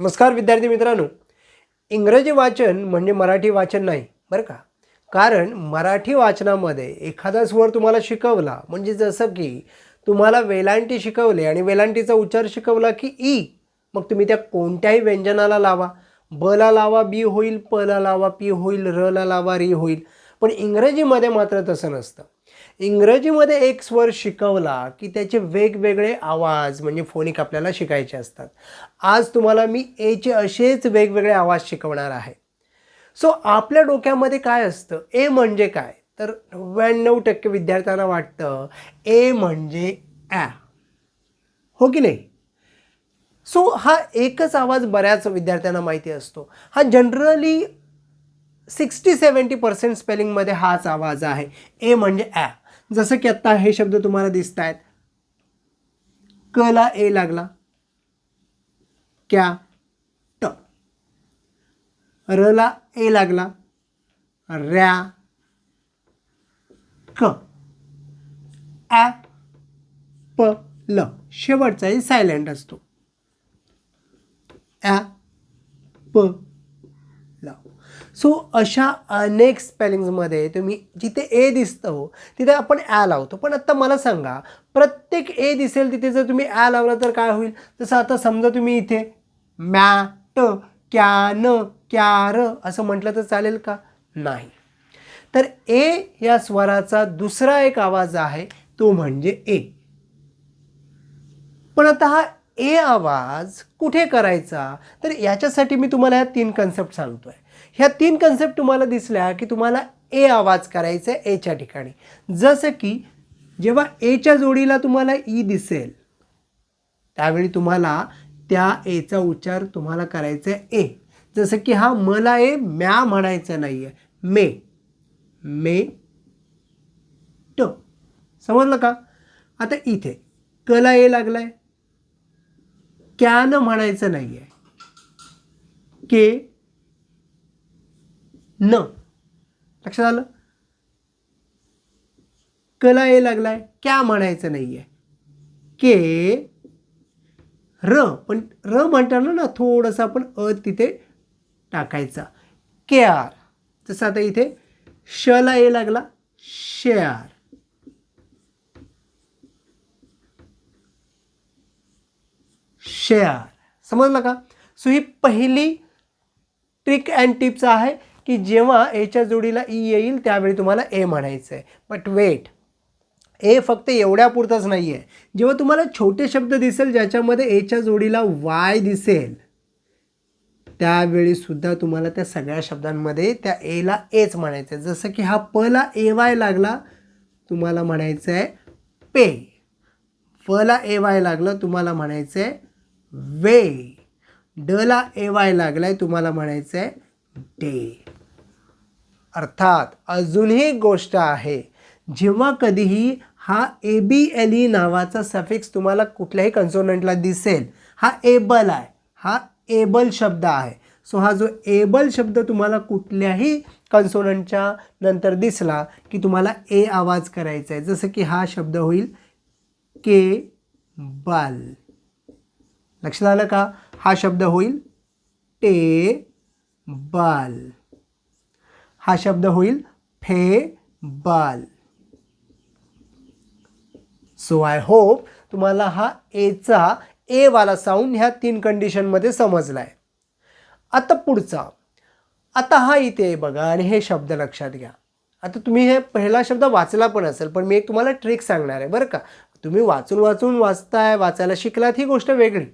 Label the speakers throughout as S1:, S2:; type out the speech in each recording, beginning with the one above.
S1: नमस्कार विद्यार्थी मित्रांनो. इंग्रजी वाचन म्हणजे मराठी वाचन नाही बरं का? कारण मराठी वाचनामध्ये एखादा स्वर तुम्हाला शिकवला म्हणजे जसं की तुम्हाला वेलांटी शिकवले आणि वेलांटीचा उच्चार शिकवला की ई मग तुम्ही त्या कोणत्याही व्यंजनाला लावा. बला लावा बी होईल पला लावा पी होईल र ला लावा री होईल. पण इंग्रजीमध्ये मात्र तसं नसतं. इंग्रजीमध्ये एक स्वर शिकवला की त्याचे वेगवेगळे आवाज म्हणजे फोनिक आपल्याला शिकायचे असतात. आज तुम्हाला मी एचे असेच वेगवेगळे आवाज शिकवणार आहे. सो आपल्या डोक्यामध्ये काय असतं? ए म्हणजे काय? तर नव्याण्णव टक्के विद्यार्थ्यांना वाटतं ए म्हणजे ॲ हो की नाही? सो हा एकच आवाज बऱ्याच विद्यार्थ्यांना माहिती असतो. हा जनरली सिक्स्टी सेवन्टी पर्सेंट स्पेलिंगमध्ये हाच आवाज आहे. ए म्हणजे ॲ जसं की आत्ता हे शब्द तुम्हाला दिसत आहेत कला ए लागला. क्या ट रला ए लागला. रॅ क. ॲ प ल. शेवटचाही सायलेंट असतो. ॲ प सो अशा अनेक स्पेलिंग्समध्ये तुम्ही जिथे ए दिसतं हो तिथे आपण ॲ लावतो. पण आत्ता मला सांगा प्रत्येक ए दिसेल तिथे जर तुम्ही ॲ लावला तर काय होईल? जसं आता समजा तुम्ही इथे मॅट कॅन क्यार असं म्हटलं तर चालेल का? नाही. तर ए या स्वराचा दुसरा एक आवाज आहे तो म्हणजे ए. पण आता हा ए आवाज कुठे करायचा? तर याच्यासाठी मी तुम्हाला ह्या तीन कन्सेप्ट सांगतो आहे ह्या तीन कन्सेप्ट तुम्हाला दिसल्या की तुम्हाला ए आवाज करायचा आहे एच्या ठिकाणी. जसं की जेव्हा एच्या जोडीला तुम्हाला ई दिसेल त्यावेळी तुम्हाला त्या एचा उच्चार तुम्हाला करायचा आहे ए जसं की हा मला ए म्या म्हणायचं नाही आहे मे. मे. ट. समजलं का? आता इथे कला ए लागलाय. कॅन म्हणायचं नाही आहे के. न. लक्षात आलं? कला ये लागलाय क्या म्हणायचं नाही आहे के र. पण र म्हणताना ना थोडंसं आपण अ तिथे टाकायचा. के आर जसं आता इथे शला ये लागला शेआर. शेआर. समजलं का? सो ही पहिली ट्रिक अँड टिप्स आहे. की जेव्हा एच्या जोडीला ई येईल त्यावेळी तुम्हाला ए म्हणायचं आहे. बट वेट ए फक्त एवढ्यापुरतंच नाही आहे जेव्हा तुम्हाला छोटे शब्द दिसेल ज्याच्यामध्ये एच्या जोडीला वाय दिसेल त्यावेळी सुद्धा तुम्हाला त्या सगळ्या शब्दांमध्ये त्या एला एच म्हणायचं आहे. जसं की हा पला ए वाय लागला तुम्हाला म्हणायचं आहे पे. फला ए वाय लागलं तुम्हाला म्हणायचं आहे वे. डला ए वाय लागला आहे तुम्हाला म्हणायचं आहे डे. अर्थात अजूनही गोष्ट आहे. जेव्हा कधीही हा ए बी एल ई नावाचा सफिक्स तुम्हाला कुठल्याही कन्सोनंटला दिसेल हा एबल आहे हा एबल शब्द आहे. सो हा जो एबल शब्द तुम्हाला कुठल्याही कन्सोनंटच्या नंतर दिसला की तुम्हाला ए आवाज करायचा आहे. जसं की हा शब्द होईल के बल लक्षात आलं का? हा शब्द होईल टे बल हा शब्द होईल फेबल. सो आय होप तुम्हाला हा एचा ए वाला साऊंड ह्या तीन कंडिशनमध्ये समजला आहे आता पुढचा. आता हा इथे आहे बघा आणि हे शब्द लक्षात घ्या. आता तुम्ही हे पहिला शब्द वाचला पण असेल पण मी एक तुम्हाला ट्रिक सांगणार आहे बरं का. तुम्ही वाचून वाचून वाचताय वाचायला शिकलात ही गोष्ट वेगळी.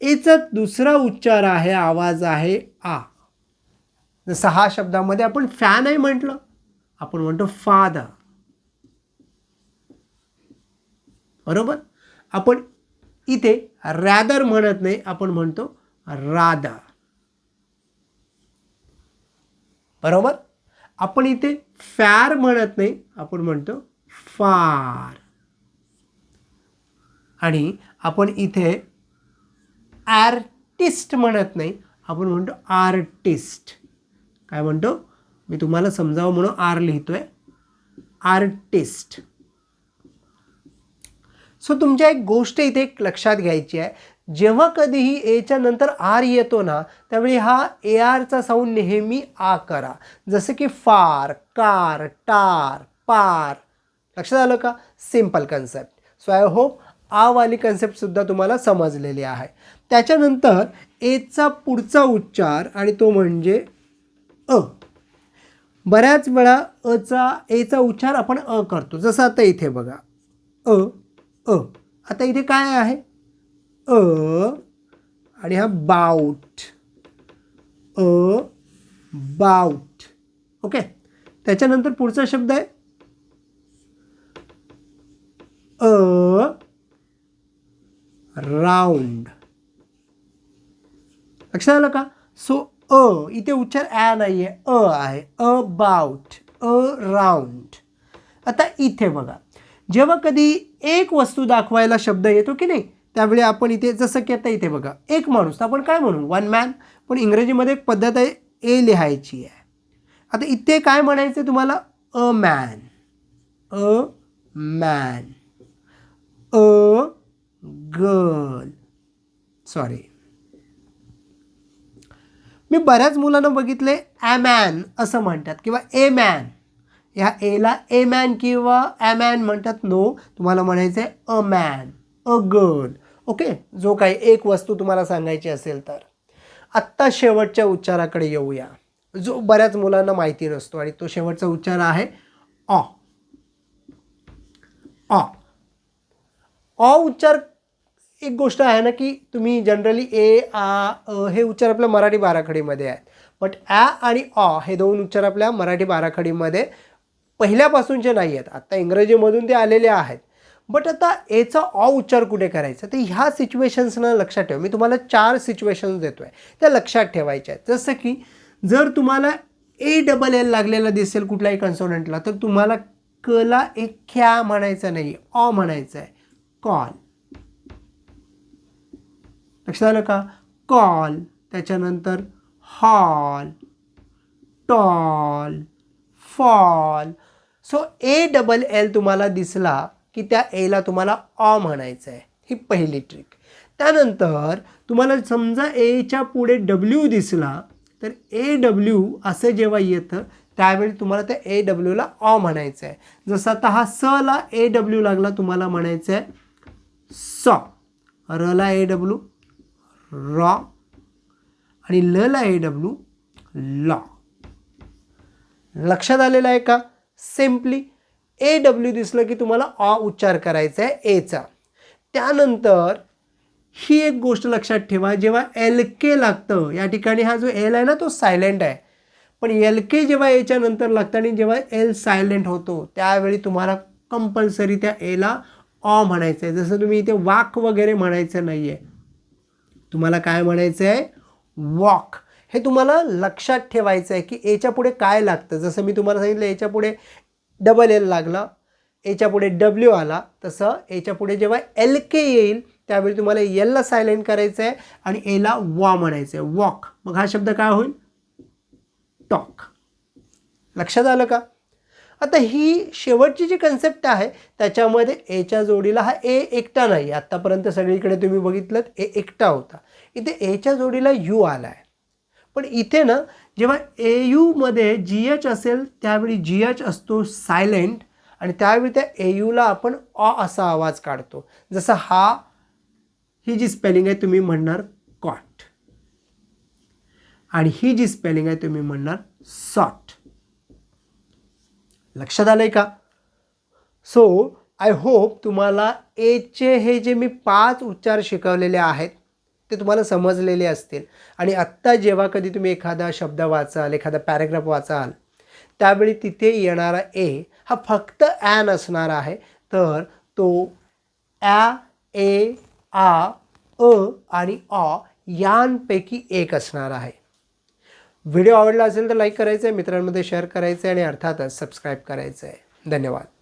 S1: याचा दुसरा उच्चार आहे आवाज आहे आ. जसं हा शब्दामध्ये आपण फॅन आहे म्हटलं. आपण म्हणतो फादर बरोबर? आपण इथे रॅदर म्हणत नाही आपण म्हणतो रादा बरोबर? आपण इथे फॅर म्हणत नाही आपण म्हणतो फार आणि आपण इथे आर्टिस्ट म्हणत नाही आपण म्हणतो आर्टिस्ट काय म्हणतो? मी तुम्हाला समजावं म्हणून आर लिहितोय. आर्टिस्ट सो तुमच्या एक गोष्ट इथे एक लक्षात घ्यायची आहे. जेव्हा कधीही एच्या नंतर आर येतो ना त्यावेळी हा ए आरचा साऊंड नेहमी आ करा. जसं की फार कार टार पार लक्षात आलं का? Simple concept so I hope आवाली कन्सेप्टसुद्धा तुम्हाला समजलेली आहे. त्याच्यानंतर एचा पुढचा उच्चार आणि तो म्हणजे अ. बऱ्याच वेळा अचा एचा उच्चार आपण अ करतो. जसं आता इथे बघा. अ अ. आता इथे काय आहे? अ आणि हा बाऊट अ बाऊट ओके? त्याच्यानंतर पुढचा शब्द आहे? Around. लक्षात आलं का? सो अ इथे उच्चार ॲ नाही आहे अ आहे. A around. आता इथे बघा. जेव्हा कधी एक वस्तू दाखवायला शब्द येतो की नाही त्यावेळी आपण इथे जसं की आता इथे बघा. एक माणूस तर आपण काय म्हणू? वन मॅन पण इंग्रजीमध्ये एक पद्धत आहे ए लिहायची आहे. आता इथे काय म्हणायचं आहे तुम्हाला? A man a man a girl sorry मी बऱ्याच मुलांना बघितले ॲमॅन असं म्हणतात किंवा ए मॅन ह्या एला ए मॅन किंवा ॲमॅन म्हणतात. नो तुम्हाला म्हणायचं आहे a man a girl okay जो काही एक वस्तू तुम्हाला सांगायची असेल तर. आत्ता शेवटच्या उच्चाराकडे येऊया. जो बऱ्याच मुलांना माहिती नसतो आणि तो शेवटचा उच्चार आहे ऑ ऑ उच्चार एक गोष्ट आहे ना की तुम्ही जनरली ए आ अ हे उच्चार आपल्या मराठी बाराखडीमध्ये आहेत. बट ॲ आणि ऑ हे दोन उच्चार आपल्या मराठी बाराखडीमध्ये पहिल्यापासूनचे नाही आहेत. आत्ता इंग्रजीमधून ते आलेले आहेत. बट आता एचा ऑ उच्चार कुठे करायचा? तर ह्या सिच्युएशन्सना लक्षात ठेवा. मी तुम्हाला चार सिच्युएशन्स देतो आहे त्या लक्षात ठेवायच्या आहेत. जसं की जर तुम्हाला ए डबल एल लागलेला दिसेल कुठल्याही कन्सोनंटला तर तुम्हाला कला एक ख्या म्हणायचं नाही ऑ म्हणायचं आहे कॉल लक्षात आलं का? कॉल. त्याच्यानंतर hall. Tall. Fall. So A double L तुम्हाला दिसला की त्या एला तुम्हाला ऑ म्हणायचं आहे ही पहिली ट्रिक त्यानंतर तुम्हाला समजा एच्या पुढे डब्ल्यू दिसला तर ए डब्ल्यू असं जेव्हा येतं त्यावेळी तुम्हाला त्या ए डब्ल्यूला ऑ म्हणायचं आहे जसं आता हा स ला ए डब्ल्यू लागला तुम्हाला म्हणायचं आहे स रला ए डब्ल्यू रॉ आणि ल ला ए डब्ल्यू लॉ. लक्षात आलेलं आहे का? सिम्पली ए डब्ल्यू दिसलं की तुम्हाला ऑ उच्चार करायचा आहे एचा त्यानंतर ही एक गोष्ट लक्षात ठेवा जेव्हा एल के लागतं या ठिकाणी हा जो एल आहे ना तो सायलेंट आहे. पण एल के जेव्हा एच्या नंतर लागतं आणि जेव्हा एल सायलेंट होतो त्यावेळी तुम्हाला कंपल्सरी त्या एला ऑ म्हणायचं आहे. जसं तुम्ही इथे वाक वगैरे म्हणायचं नाही आहे तुम्हाला काय म्हणायचं आहे वॉक हे तुम्हाला लक्षात ठेवायचं आहे की एच्या पुढे काय लागतं. जसं मी तुम्हाला सांगितलं याच्यापुढे डबल एल लागला एच्या पुढे डब्ल्यू आला तसं एच्या पुढे जेव्हा एल के येईल त्यावेळी तुम्हाला एलला सायलेंट करायचं आहे आणि एला वॉ म्हणायचं आहे वॉक मग हा शब्द काय होईल? टॉक लक्षात आलं का? आता ही शेवटची जी कन्सेप्ट आहे त्याच्यामध्ये एच्या जोडीला हा ए एकटा नाही. आत्तापर्यंत सगळीकडे तुम्ही बघितलं ए एकटा होता. इथे एच्या जोडीला यू आला आहे पण इथे ना जेव्हा ए यूमध्ये जी एच असेल त्यावेळी जी एच असतो सायलेंट आणि त्यावेळी त्या ए यूला आपण ऑ असा आवाज काढतो. जसं हा ही जी स्पेलिंग आहे तुम्ही म्हणणार कॉट आणि ही जी स्पेलिंग आहे तुम्ही म्हणणार सॉट लक्षात आलं आहे का? सो आय होप तुम्हाला एचे हे जे मी पाच उच्चार शिकवलेले आहेत ते तुम्हाला समजलेले असतील. आणि आत्ता जेव्हा कधी तुम्ही एखादा शब्द वाचाल एखादा पॅरेग्राफ वाचाल त्यावेळी तिथे येणारा ए हा फक्त ॲन असणार आहे. तर तो ॲ ए आ अ आणि ऑ यांपैकी एक असणार आहे. व्हिडिओ आवडला असेल तर लाईक करायचं आहे मित्रांमध्ये शेअर करायचं आहे आणि अर्थातच सबस्क्राईब करायचं आहे धन्यवाद.